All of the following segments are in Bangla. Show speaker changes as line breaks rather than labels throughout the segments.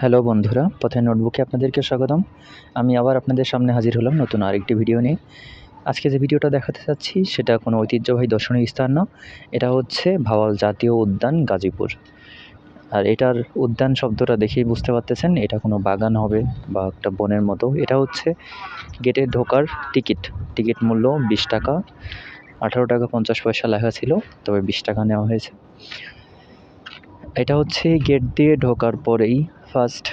হ্যালো বন্ধুরা পথের নোটবুকে আপনাদেরকে স্বাগতম। আমি আবার আপনাদের সামনে হাজির হলাম নতুন আরেকটি ভিডিও নিয়ে। আজকে যে ভিডিওটা দেখাতে চাচ্ছি, সেটা কোনো ঐতিহ্যবাহী দর্শনীয় স্থান না। এটা হচ্ছে ভাওয়াল জাতীয় উদ্যান গাজীপুর। আর এটার উদ্যান শব্দটা দেখেই বুঝতে পারতেছেন, এটা কোনো বাগান হবে বা একটা বনের মতো। এটা হচ্ছে গেটে ঢোকার টিকিট। টিকিট মূল্য বিশ টাকা। আঠারো টাকা পঞ্চাশ পয়সা লেখা ছিল, তবে বিশ টাকা নেওয়া হয়েছে। এটা হচ্ছে গেট দিয়ে ঢোকার পরেই ফার্স্ট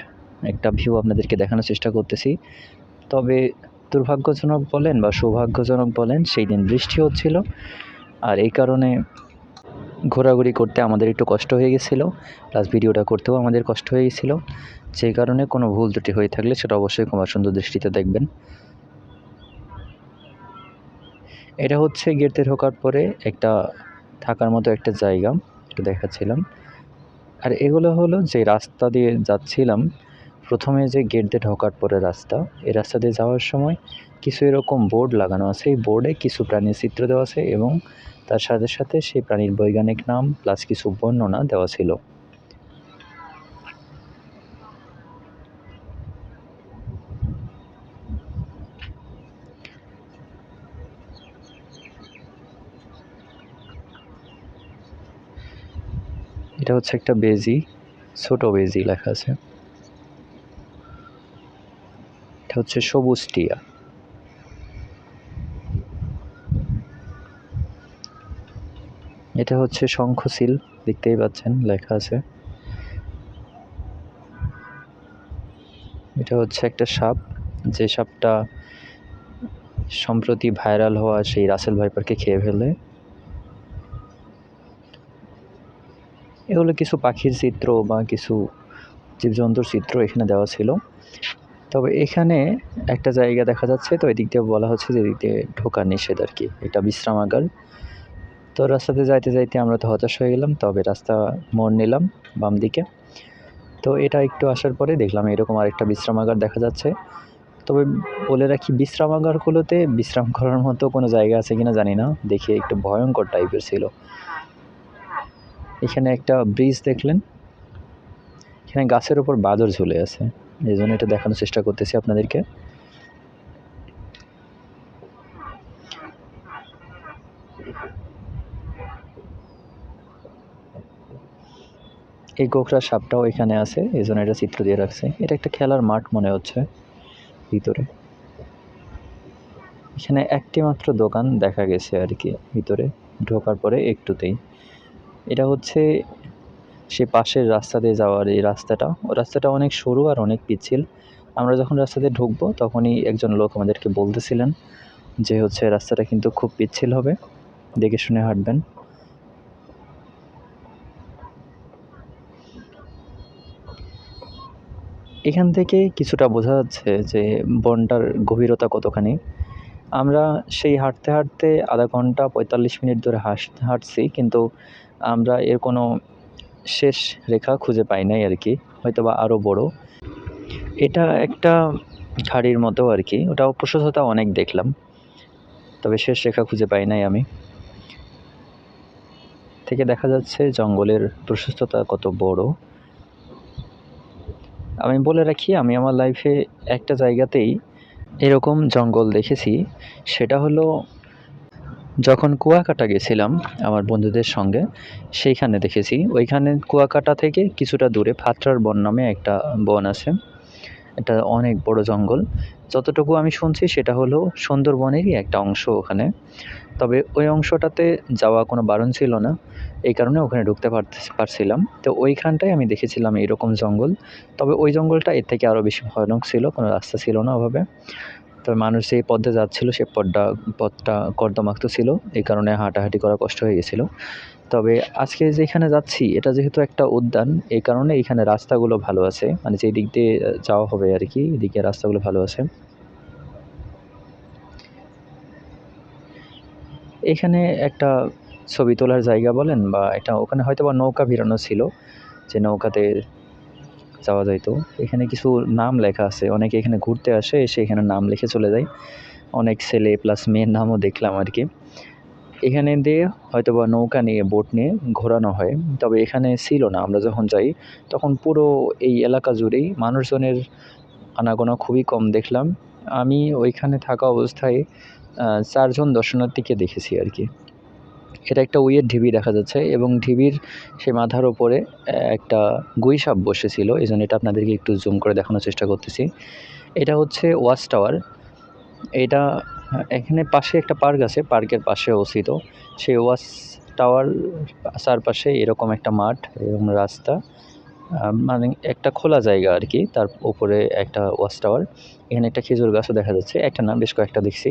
একটা ভিউ আপনাদেরকে দেখানোর চেষ্টা করতেছি। তবে দুর্ভাগ্যজনক বলেন বা সৌভাগ্যজনক বলেন, সেই দিন বৃষ্টি হচ্ছিল। আর এই কারণে ঘোরাঘুরি করতে আমাদের একটু কষ্ট হয়ে গেছিল। প্লাস ভিডিওটা করতেও আমাদের কষ্ট হয়ে গেছিল। যে কারণে কোনো ভুল ত্রুটি হয়ে থাকলে সেটা অবশ্যই কুমার সুন্দর দৃষ্টিতে দেখবেন। এটা হচ্ছে গেটে ঢোকার পরে একটা থাকার মতো একটা জায়গা, একটু দেখাচ্ছিলাম। আর এগুলো হলো যে রাস্তা দিয়ে যাচ্ছিলাম, প্রথমে যে গেট দিয়ে ঢোকার পরে রাস্তা, এই রাস্তা দিয়ে যাওয়ার সময় কিছু এরকম বোর্ড লাগানো আছে। এই বোর্ডে কিছু প্রাণীর চিত্র দেওয়া আছে এবং তার সাথে সাথে সেই প্রাণীর বৈজ্ঞানিক নাম প্লাস কিছু বর্ণনা দেওয়া ছিল। এটা হচ্ছে একটা বেজি, ছোট বেজি লেখা আছে। এটা হচ্ছে সবুজ টিয়া। এটা হচ্ছে শঙ্খশীল, দেখতেই পাচ্ছেন, লেখা আছে। এটা হচ্ছে একটা সাপ, যে সাপটা সম্প্রতি ভাইরাল হওয়া সেই রাসেল ভাইপারকে খেয়ে ফেলে। এগুলো কিছু পাখির চিত্র বা কিছু জীবজন্তুর চিত্র এখানে দেওয়া ছিল। তবে এখানে একটা জায়গা দেখা যাচ্ছে, তো এদিক দিয়ে বলা হচ্ছে যে এদিক দিয়ে ঢোকা নিষেধ আর কি। এটা বিশ্রামাগার। তো রাস্তাতে যাইতে যাইতে আমরা তো হতাশ হয়ে গেলাম, তবে রাস্তা মোড় নিলাম বাম দিকে। তো এটা একটু আসার পরে দেখলাম এরকম আরেকটা বিশ্রামাগার দেখা যাচ্ছে। তবে বলে রাখি, বিশ্রামাগারগুলোতে বিশ্রাম করার মতো কোনো জায়গা আছে কিনা জানি না। দেখে একটু ভয়ঙ্কর টাইপের ছিল। এখানে একটা ব্রিজ দেখলেন। এখানে গাছের ওপর বাদর ঝুলে আছে। এই জন্য এটা দেখানোর চেষ্টা করতেছি আপনাদেরকে। এই গোখরা সাপটাও এখানে আছে, এই জন্য এটা চিত্র দিয়ে রাখছে। এটা একটা খেলার মাঠ মনে হচ্ছে ভিতরে। এখানে একটি মাত্র দোকান দেখা গেছে আর কি ভিতরে। ঢোকার পরে একটুতেই। এটা হচ্ছে সে পাশের রাস্তা দিয়ে যাওয়ার এই রাস্তাটা। ও রাস্তাটা অনেক সরু আর অনেক পিচ্ছিল। আমরা যখন রাস্তা দিয়ে ঢুকবো, তখনই একজন লোক আমাদেরকে বলতেছিলেন যে হচ্ছে রাস্তাটা কিন্তু খুব পিচ্ছিল হবে। দেখে শুনে হাঁটবেন। এখান থেকে কিছুটা বোঝা যাচ্ছে যে বনটার গভীরতা কতখানি। আমরা সেই হাঁটতে হাঁটতে আধা ঘণ্টা পঁয়তাল্লিশ মিনিট ধরে হাস, হাঁটছি, কিন্তু আমরা এর কোনো শেষ রেখা খুঁজে পাই নাই আর কি হয়তো বা আরও বড়। এটা একটা খাড়ির মতো আর কি, ওটা প্রশস্ততা অনেক দেখলাম, তবে শেষ রেখা খুঁজে পাই নাই আমি। থেকে দেখা যাচ্ছে জঙ্গলের প্রশস্ততা কত বড়। আমি বলে রাখি, আমি আমার লাইফে একটা জায়গাতেই এরকম জঙ্গল দেখেছি, সেটা হলো যখন কুয়াকাটা গেছিলাম আমার বন্ধুদের সঙ্গে, সেইখানে দেখেছি। ওইখানে কুয়াকাটা থেকে কিছুটা দূরে ফাত্রার বন নামে একটা বন আছে। এটা অনেক বড় জঙ্গল। যতটুকু আমি শুনছি সেটা হলো সুন্দরবনেরই একটা অংশ ওখানে। তবে ওই অংশটাতে যাওয়া কোনো বারণ ছিল না। এই কারণে ওখানে ঢুকতে পারছিলাম। তো ওইখানটায় আমি দেখেছিলাম এরকম জঙ্গল। তবে ওই জঙ্গলটা এর থেকে আরও বেশি ভয়ানক ছিল, কোনো রাস্তা ছিল না ওভাবে। তবে মানুষ যেই পথে যাচ্ছিল, সে পথটা পথটা কর্দমাক্ত ছিল। এই কারণে হাঁটাহাঁটি করা কষ্ট হয়ে গেছিল। তবে আজকে যেখানে যাচ্ছি, এটা যেহেতু একটা উদ্যান, এই কারণে এখানে রাস্তাগুলো ভালো আছে। মানে যে দিক দিয়ে যাওয়া হবে আর কি এদিকে রাস্তাগুলো ভালো আছে। এখানে একটা ছবি তোলার জায়গা বলেন, বা এটা ওখানে হয়তো বা নৌকা ভিড়ানো ছিল। যে নৌকাতে যাওয়া যাইতো এখানে কিছু নাম লেখা আছে। অনেকে এখানে ঘুরতে আসে, এসে এখানে নাম লিখে চলে যায়। অনেক ছেলে প্লাস মেয়ের নামও দেখলাম আর কি এখানে দিয়ে হয়তো বা নৌকা নিয়ে বোট নিয়ে ঘোরানো হয়। তবে এখানে ছিল না। আমরা যখন যাই, তখন পুরো এই এলাকা জুড়েই মানুষজনের আনাগোনা খুবই কম দেখলাম। আমি ওইখানে থাকা অবস্থায় চারজন দর্শনার্থীকে দেখেছি আর কি এটা একটা উইয়ের ঢিবি দেখা যাচ্ছে এবং ঢিবির সেই মাথার ওপরে একটা গুইসাপ বসেছিল। এই জন্য এটা আপনাদেরকে একটু জুম করে দেখানোর চেষ্টা করতেছি। এটা হচ্ছে ওয়াচ টাওয়ার। এটা, এখানে পাশে একটা পার্ক আছে, পার্কের পাশে অবস্থিত। সেই ওয়াচ টাওয়ার চারপাশে এরকম একটা মাঠ এবং রাস্তা মানে একটা খোলা জায়গা আর কি, তার উপরে একটা ওয়াচ টাওয়ার। এখানে একটা খেজুর গাছও দেখা যাচ্ছে। একটা না, বেশ কয়েকটা দেখছি।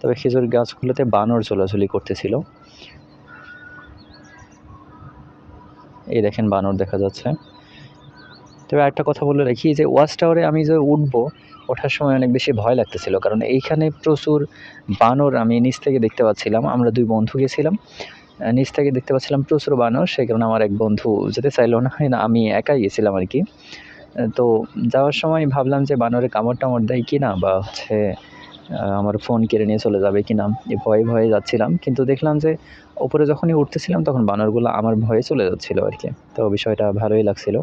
তবে খেজুর গাছগুলোতে বানর চলাচলি করতেছিল। এই দেখেন বানর দেখা যাচ্ছে। তবে একটা কথা বলে রাখি যে ওয়াচ টাওয়ারে আমি যে উঠবো, ওঠার সময় অনেক বেশি ভয় লাগতেছিল। কারণ এইখানে প্রচুর বানর আমি নিচ থেকে দেখতে পাচ্ছিলাম। আমরা দুই বন্ধু গেছিলাম। নিচ থেকে দেখতে পাচ্ছিলাম প্রচুর বানর। সেই কারণে আমার এক বন্ধু যেতে চাইলো না। হয় না, আমি একাই গেছিলাম আর কি। তো যাওয়ার সময় ভাবলাম যে বানরে কামড় টামড় দেয় কি না বা হচ্ছে আমার ফোন কেড়ে নিয়ে চলে যাবে কি না এই ভয়ে ভয়ে যাচ্ছিলাম। কিন্তু দেখলাম যে ওপরে যখনই উঠতেছিলাম তখন বানরগুলো আমার ভয়ে চলে যাচ্ছিল আর কি। তো বিষয়টা ভালোই লাগছিল।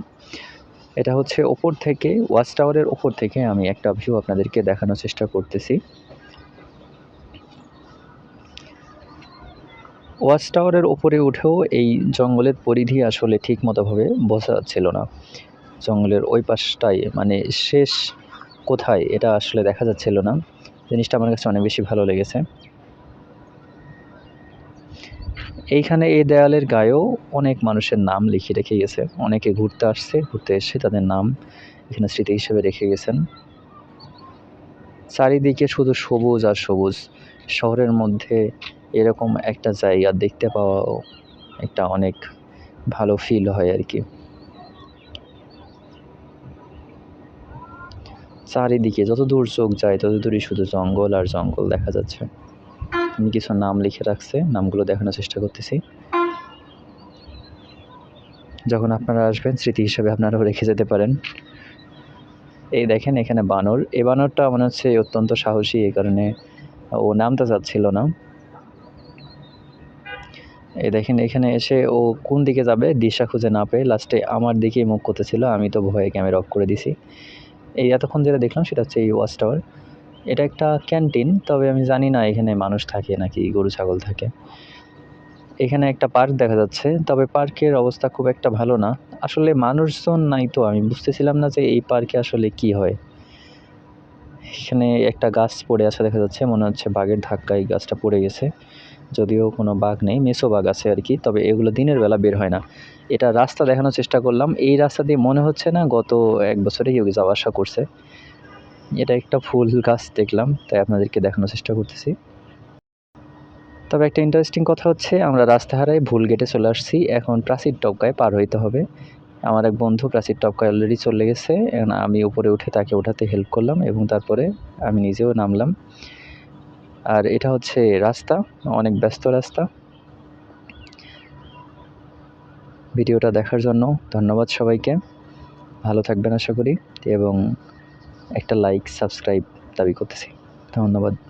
এটা হচ্ছে ওপর থেকে ওয়াচ টাওয়ারের ওপর থেকে আমি একটা ভিউ আপনাদেরকে দেখানোর চেষ্টা করতেছি। ওয়াচ টাওয়ারের ওপরে উঠেও এই জঙ্গলের পরিধি আসলে ঠিক মতোভাবে বোঝা যাচ্ছিল না। জঙ্গলের ওই পাশটায় মানে শেষ কোথায়, এটা আসলে দেখা যাচ্ছিল না। জিনিসটা আমার কাছে অনেক বেশি ভালো লেগেছে। এইখানে এই দেয়ালের গায়েও অনেক মানুষের নাম লিখে রেখে গেছে। অনেকে ঘুরতে আসছে, ঘুরতে এসে তাদের নাম এখানে স্মৃতি হিসেবে রেখে গেছেন। চারিদিকে শুধু সবুজ আর সবুজ। শহরের মধ্যে এরকম একটা জায়গা দেখতে পাওয়াও একটা অনেক ভালো ফিল হয় আর কি। চারিদিকে যত দূর চোখ যায়, তত দূরই শুধু জঙ্গল আর জঙ্গল দেখা যাচ্ছে। আমি কিছু নাম লিখে রাখছে, নামগুলো দেখানোর চেষ্টা করতেছি। যখন আপনারা আসবেন, স্মৃতি হিসেবে আপনারাও রেখে যেতে পারেন। এই দেখেন এখানে বানর। এই বানরটা মনে হচ্ছে অত্যন্ত সাহসী, এই কারণে ও নামতে চাচ্ছিল না। এই দেখেন, এখানে এসে ও কোন দিকে যাবে, দিশা খুঁজে না পেয়ে লাস্টে আমার দিকেই মুখ করতেছিল, আমি তো ভয়ে ক্যামেরা অফ করে দিছি। এই এতক্ষণ যেটা দেখলাম সেটা হচ্ছে এই ওয়াচ টাওয়ার। এটা একটা ক্যান্টিন, তবে আমি জানি না এখানে মানুষ থাকে নাকি গরু, ছাগল থাকে। এখানে একটা পার্ক দেখা যাচ্ছে, তবে পার্কের অবস্থা খুব একটা ভালো না। আসলে মানুষজন নাই তো, আমি বুঝতেছিলাম না যে এই পার্কে আসলে কি হয়। এখানে একটা গাছ পড়ে আসা দেখা যাচ্ছে, মনে হচ্ছে বাঘের ধাক্কায় গাছটা পড়ে গেছে। যদিও কোনো বাঘ নেই, মেসো বাঘ আছে আর কি, তবে এগুলো দিনের বেলা বের হয় না। এটা রাস্তা দেখানোর চেষ্টা করলাম, এই রাস্তা দিয়ে মনে হচ্ছে না গত এক বছরে কেউ যাওয়া আসা করছে। এটা একটা ফুল গাছ দেখলাম, তাই আপনাদেরকে দেখানোর চেষ্টা করতেছি। তবে একটা ইন্টারেস্টিং কথা হচ্ছে, আমরা রাস্তা হারাই ভুল গেটে চলে আসছি, এখন প্রাচীর টপকায় পার হইতে হবে। আমার এক বন্ধু প্রাচীর টপকায় অলরেডি চলে গেছে আমি উপরে উঠে তাকে ওঠাতে হেল্প করলাম এবং তারপরে আমি নিজেও নামলাম। আর এটা হচ্ছে রাস্তা, অনেক ব্যস্ত রাস্তা। ভিডিওটা দেখার জন্য ধন্যবাদ সবাইকে। ভালো থাকবেন আশা করি এবং একটা লাইক সাবস্ক্রাইব দাবি করতেছি। ধন্যবাদ।